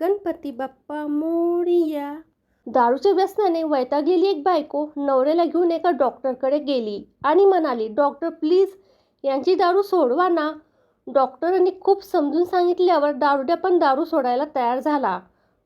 गणपती बाप्पा मोरिया. दारूच्या व्यसनाने वैतागलेली एक बायको नवऱ्याला घेऊन एका डॉक्टरकडे गेली आणि म्हणाली डॉक्टर प्लीज यांची दारू सोडवा ना. डॉक्टरांनी खूप समजून सांगितल्यावर दारुड्या पण दारू सोडायला तयार झाला.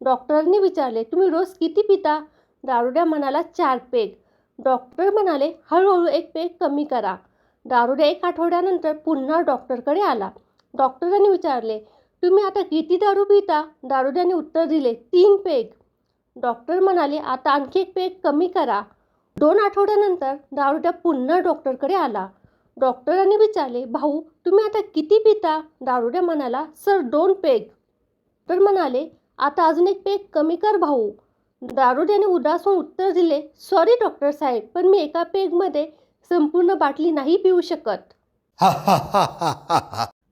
डॉक्टरांनी विचारले तुम्ही रोज किती पिता? दारुड्या म्हणाला चार पेग. डॉक्टर म्हणाले हळूहळू एक पेग कमी करा. दारुड्या एक आठवड्यानंतर पुन्हा डॉक्टरकडे आला. डॉक्टरांनी विचारले तुम्ही आता किती दारू पिता? दारुड्याने उत्तर दिले तीन पेग. डॉक्टर म्हणाले आता आणखी एक पेग कमी करा. दोन आठवड्यानंतर दारुड्या पुन्हा डॉक्टरकडे आला. डॉक्टरांनी विचारले भाऊ तुम्ही आता किती पिता? दारुड्या म्हणाला सर दोन पेग. तर म्हणाले आता अजून एक पेग कमी कर भाऊ. दारुड्याने उदास होऊन उत्तर दिले सॉरी डॉक्टर साहेब पण मी एका पेगमध्ये संपूर्ण बाटली नाही पिऊ शकत.